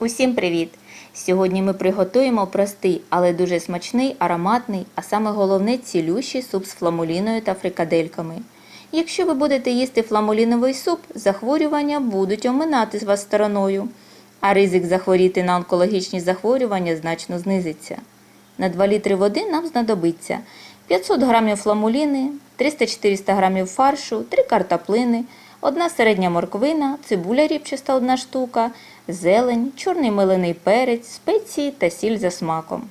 Усім привіт! Сьогодні ми приготуємо простий, але дуже смачний, ароматний, а саме головне цілющий суп з фламуліною та фрикадельками. Якщо ви будете їсти фламуліновий суп, захворювання будуть оминати з вас стороною, а ризик захворіти на онкологічні захворювання значно знизиться. На 2 літри води нам знадобиться 500 г фламуліни, 300-400 г фаршу, 3 картоплини, одна середня морквина, цибуля ріпчаста 1 штука, зелень, чорний мелений перець, спеції та сіль за смаком.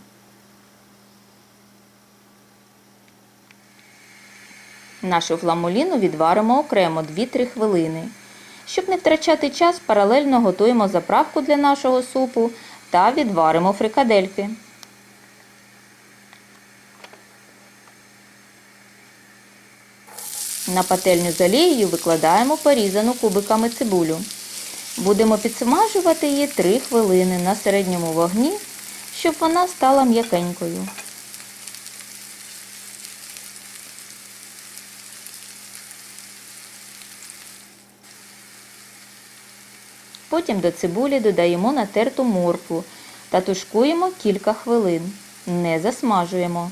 Нашу фламуліну відваримо окремо 2-3 хвилини. Щоб не втрачати час, паралельно готуємо заправку для нашого супу та відваримо фрикадельки. На пательню з олією викладаємо порізану кубиками цибулю. Будемо підсмажувати її 3 хвилини на середньому вогні, щоб вона стала м'якенькою. Потім до цибулі додаємо натерту моркву та тушкуємо кілька хвилин. Не засмажуємо.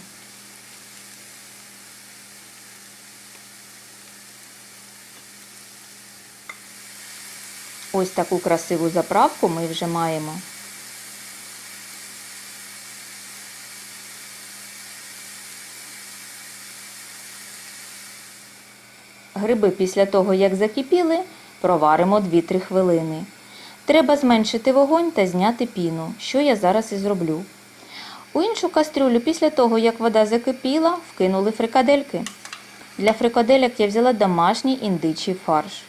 Ось таку красиву заправку ми вже маємо. Гриби після того, як закипіли, проваримо 2-3 хвилини. Треба зменшити вогонь та зняти піну, що я зараз і зроблю. У іншу кастрюлю після того, як вода закипіла, вкинули фрикадельки. Для фрикадельок я взяла домашній індичий фарш.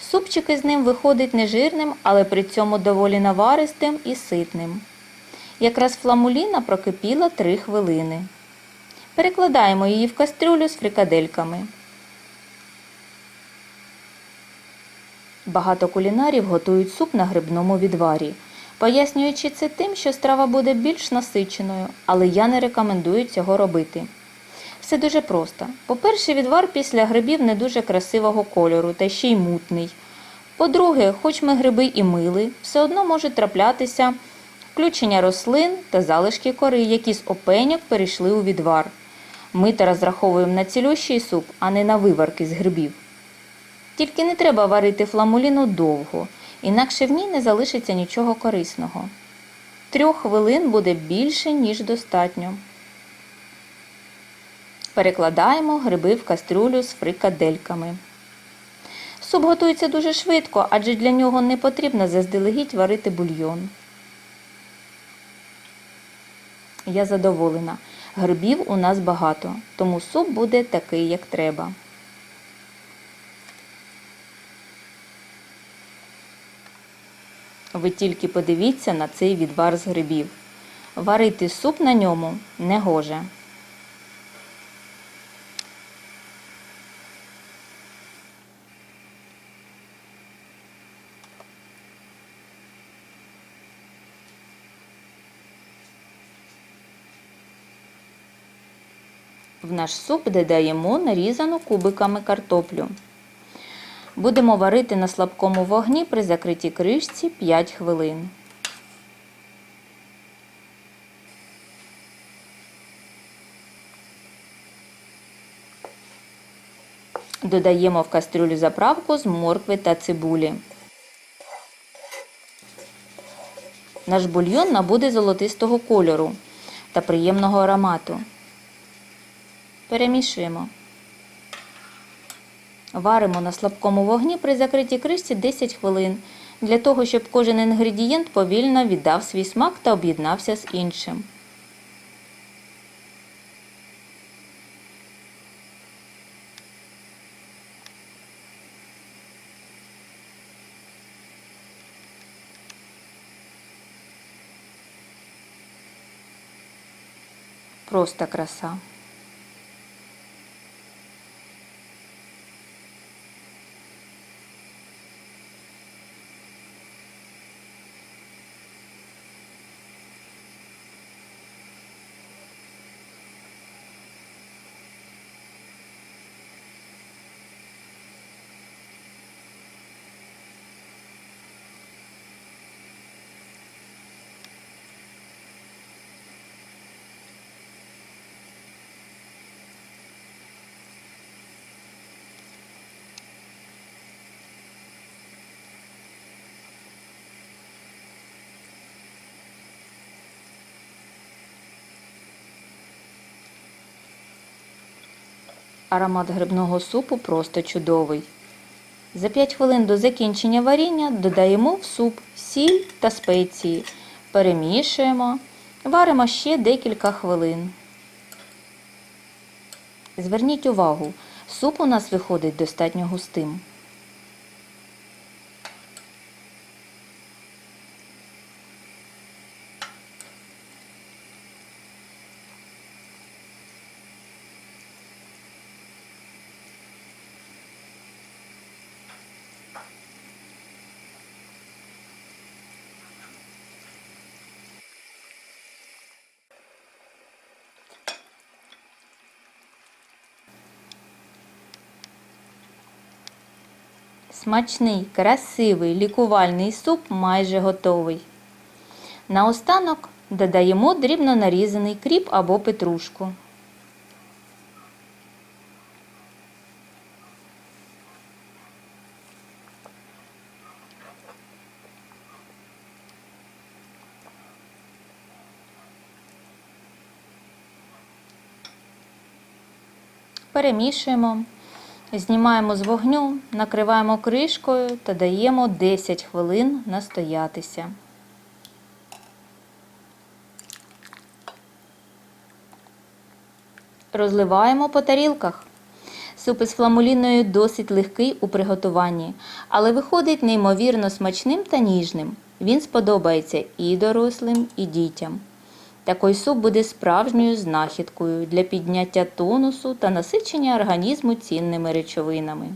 Супчик із ним виходить нежирним, але при цьому доволі наваристим і ситним. Якраз фламуліна прокипіла 3 хвилини. Перекладаємо її в кастрюлю з фрикадельками. Багато кулінарів готують суп на грибному відварі, пояснюючи це тим, що страва буде більш насиченою, але я не рекомендую цього робити. Все дуже просто. По-перше, відвар після грибів не дуже красивого кольору та ще й мутний. По-друге, хоч ми гриби і мили, все одно може траплятися включення рослин та залишки кори, які з опеньок перейшли у відвар. Ми та розраховуємо на цілющий суп, а не на виварки з грибів. Тільки не треба варити фламуліну довго, інакше в ній не залишиться нічого корисного. Трьох хвилин буде більше, ніж достатньо. Перекладаємо гриби в кастрюлю з фрикадельками. Суп готується дуже швидко, адже для нього не потрібно заздалегідь варити бульйон. Я задоволена. Грибів у нас багато, тому суп буде такий, як треба. Ви тільки подивіться на цей відвар з грибів. Варити суп на ньому не гоже. В наш суп додаємо нарізану кубиками картоплю. Будемо варити на слабкому вогні при закритій кришці 5 хвилин. Додаємо в кастрюлю заправку з моркви та цибулі. Наш бульйон набуде золотистого кольору та приємного аромату. Перемішуємо. Варимо на слабкому вогні при закритій кришці 10 хвилин, для того, щоб кожен інгредієнт повільно віддав свій смак та об'єднався з іншим. Просто краса. Аромат грибного супу просто чудовий. За 5 хвилин до закінчення варіння додаємо в суп сіль та спеції. Перемішуємо, варимо ще декілька хвилин. Зверніть увагу, суп у нас виходить достатньо густим. Смачний, красивий лікувальний суп майже готовий. Наостанок додаємо дрібно нарізаний кріп або петрушку. Перемішуємо. Знімаємо з вогню, накриваємо кришкою та даємо 10 хвилин настоятися. Розливаємо по тарілках. Суп із фламуліною досить легкий у приготуванні, але виходить неймовірно смачним та ніжним. Він сподобається і дорослим, і дітям. Такий суп буде справжньою знахідкою для підняття тонусу та насичення організму цінними речовинами.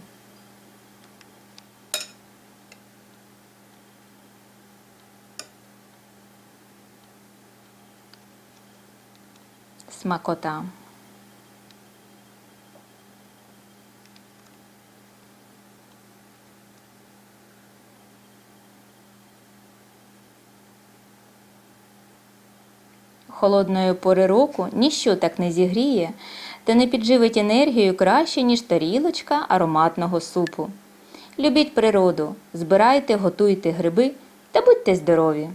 Смакота. Холодної пори року ніщо так не зігріє та не підживить енергію краще, ніж тарілочка ароматного супу. Любіть природу, збирайте, готуйте гриби та будьте здорові!